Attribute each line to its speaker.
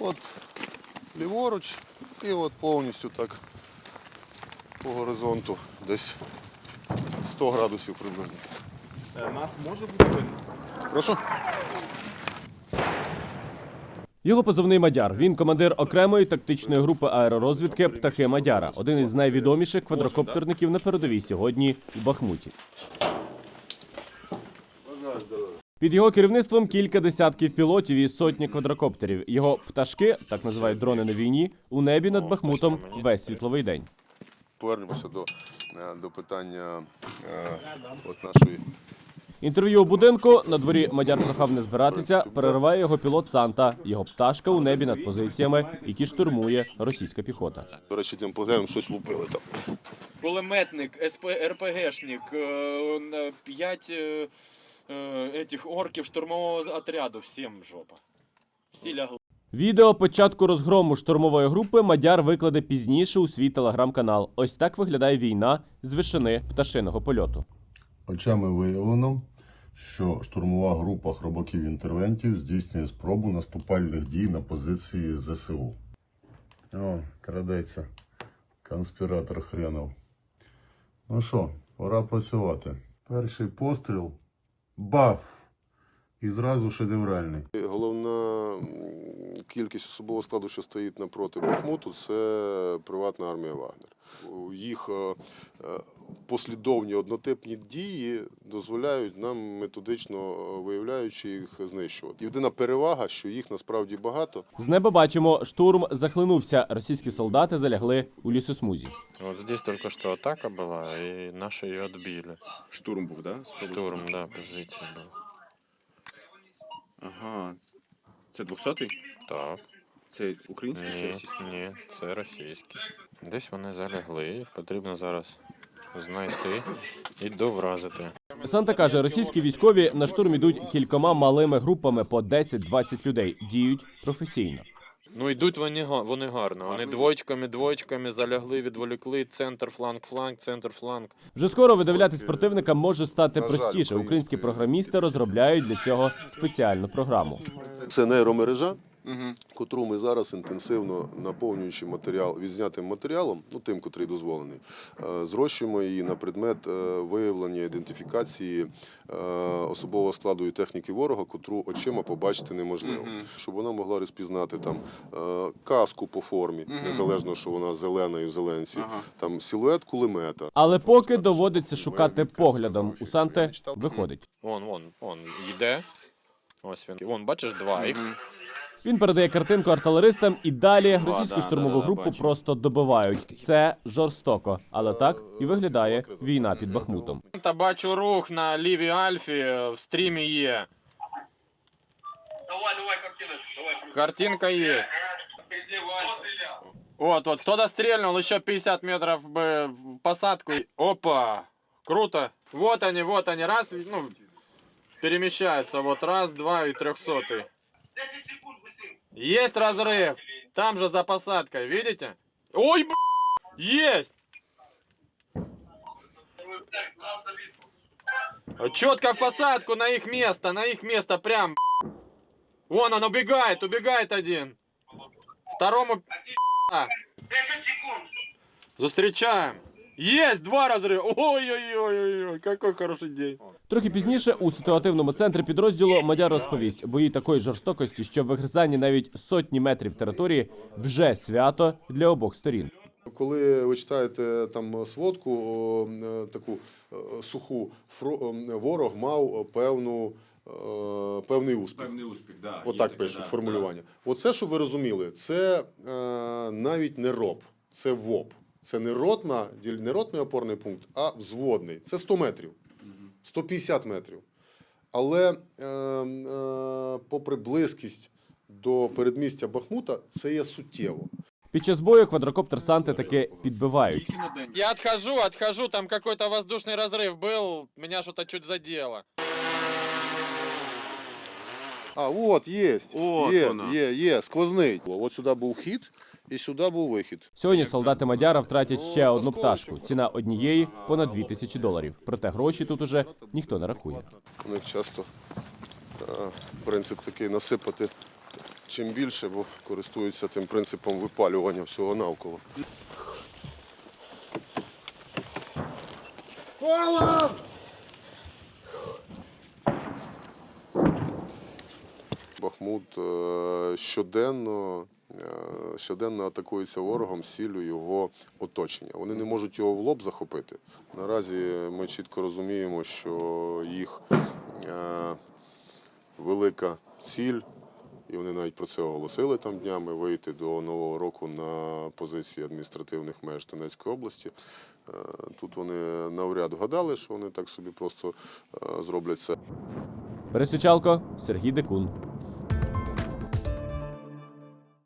Speaker 1: От ліворуч і от повністю так по горизонту десь 100 градусів приблизно.
Speaker 2: Е, Нас може бути видно?
Speaker 1: Прошу?
Speaker 3: Його позивний Мадяр. Він командир окремої тактичної групи аеророзвідки Птахи Мадяра, один із найвідоміших квадрокоптерників на передовій сьогодні в Бахмуті. Під його керівництвом кілька десятків пілотів і сотні квадрокоптерів. Його пташки, так називають дрони на війні, у небі над Бахмутом весь світловий день.
Speaker 1: Повернемося до, е, до питання е, от нашої
Speaker 3: Інтерв'ю у будинку на дворі Мадяр прохав не збиратися. Перериває його пілот Санта. Його пташка у небі над позиціями, які штурмує російська піхота.
Speaker 1: До речі, тим позаєм щось лупили там.
Speaker 2: Кулеметник, СП, РПГшник, е, 5 этих орків штурмового отряду, всім жопа. Всі лягли.
Speaker 3: Відео початку розгрому штурмової групи Мадяр викладе пізніше у свій телеграм-канал. Ось так виглядає війна з вишини пташиного польоту.
Speaker 1: Очами виявлено, що штурмова група хробаків-інтервентів здійснює спробу наступальних дій на позиції ЗСУ. О, крадеться. Конспіратор хренов. Ну що, пора працювати. Перший постріл. buff І зразу шедевральний. Головна кількість особового складу, що стоїть напроти Бахмуту, це приватна армія Вагнер. У Їх е, е, послідовні однотипні дії дозволяють нам методично е, виявляючи їх знищувати. Єдина перевага, що їх насправді багато.
Speaker 3: З неба бачимо, штурм захлинувся. Російські солдати залягли у лісосмузі.
Speaker 4: Вот здесь только что атака была, и наши ее отбили.
Speaker 5: Штурм був, да?
Speaker 4: Штурм, да, позиции был.
Speaker 5: Ага. Це 200-й?
Speaker 4: Так.
Speaker 5: Це український чи
Speaker 4: Ні,
Speaker 5: російський?
Speaker 4: ні, це російський. Десь вони залягли, їх потрібно зараз знайти і довразити.
Speaker 3: Санта каже, російські військові на штурм ідуть кількома малими групами по 10-20 людей. Діють професійно.
Speaker 4: Ну йдуть вони, вони гарно. Вони двоєчками, двоєчками залягли, відволікли, центр, фланг, фланг, центр, фланг.
Speaker 3: Вже скоро видивлятись противника може стати простіше. Українські програмісти розробляють для цього спеціальну програму.
Speaker 1: Це нейромережа,
Speaker 5: Угу.
Speaker 1: котру ми зараз інтенсивно наповнюючи матеріал відзнятим матеріалом, ну тим, котрий дозволений, е, зрощуємо її на предмет е, виявлення ідентифікації е, особового складу і техніки ворога, котру очима побачити неможливо, щоб вона могла розпізнати там каску по формі, незалежно, що вона зелена і в зеленці,
Speaker 5: Ага.
Speaker 1: там силует кулемета.
Speaker 3: Але поки доводиться шукати поглядом. У Санте виходить.
Speaker 4: Вон, вон, вон, йде. Ось він. Вон, бачиш, два їх.
Speaker 3: Він передає картинку артилеристам, і далі російську штурмову групу просто добивають. Це жорстоко, але так і виглядає війна під Бахмутом.
Speaker 4: Та бачу рух на лівій Альфі в стрімі є.
Speaker 6: Давай, давай, картиночку.
Speaker 4: Картинка є. Вот, вот, кто дострельнул, еще 50 метров бы в посадку. Опа! Круто. Вот они, вот они, раз, ну, перемещаются. Вот раз, два и трехсотый.
Speaker 6: 10 секунд, Василь.
Speaker 4: Есть разрыв. Там же за посадкой, видите? Ой, б***ь! Есть! Четко в посадку на их место, на их место прям. Вон он убегает, убегает один. Второму а,
Speaker 6: 10 секунд.
Speaker 4: Зустрічаем. Есть два разрыва. Ой-ой-ой-ой, какой хороший день.
Speaker 3: Трохи пізніше у ситуативному центрі підрозділу Мадяр розповість, бої такої жорстокості, що в вигризанні навіть сотні метрів території вже свято для обох сторін.
Speaker 1: Коли ви читаєте там сводку о, е, таку е, суху, фро- е, ворог мав певну. Певний успіх.
Speaker 2: Певний успіх, да.
Speaker 1: Отак пишуть формулювання. Оце, щоб ви розуміли, це е, навіть не РОП, це ВОП. Це не, ротна, діль- не ротний опорний пункт, а взводний. Це 100 метрів, 150 метрів. Але е, е, попри близькість до передмістя Бахмута, це є суттєво.
Speaker 3: Під час бою квадрокоптер Санти таки підбивають.
Speaker 2: Скільки на день?
Speaker 4: Я отхожу, отхожу, там какой-то воздушный разрыв был, меня что-то чуть задело.
Speaker 1: А, от, є.
Speaker 5: От
Speaker 1: є,
Speaker 5: вона.
Speaker 1: є, є, сквозний. От сюди був хід і сюди був вихід.
Speaker 3: Сьогодні солдати Мадяра втратять ще одну пташку. Ціна однієї понад 2 тисячі доларів. Проте гроші тут уже ніхто не рахує.
Speaker 1: У них часто е, принцип такий насипати чим більше, бо користуються тим принципом випалювання всього навколо. Бахмут е, щоденно, щоденно атакується ворогом з ціллю його оточення. Вони не можуть його в лоб захопити. Наразі ми чітко розуміємо, що їх е, велика ціль, і вони навіть про це оголосили там днями, вийти до Нового року на позиції адміністративних меж Донецької області. Е, Тут вони навряд вгадали, що вони так собі просто е, зроблять це.
Speaker 3: Пересичалко, Сергій Декун.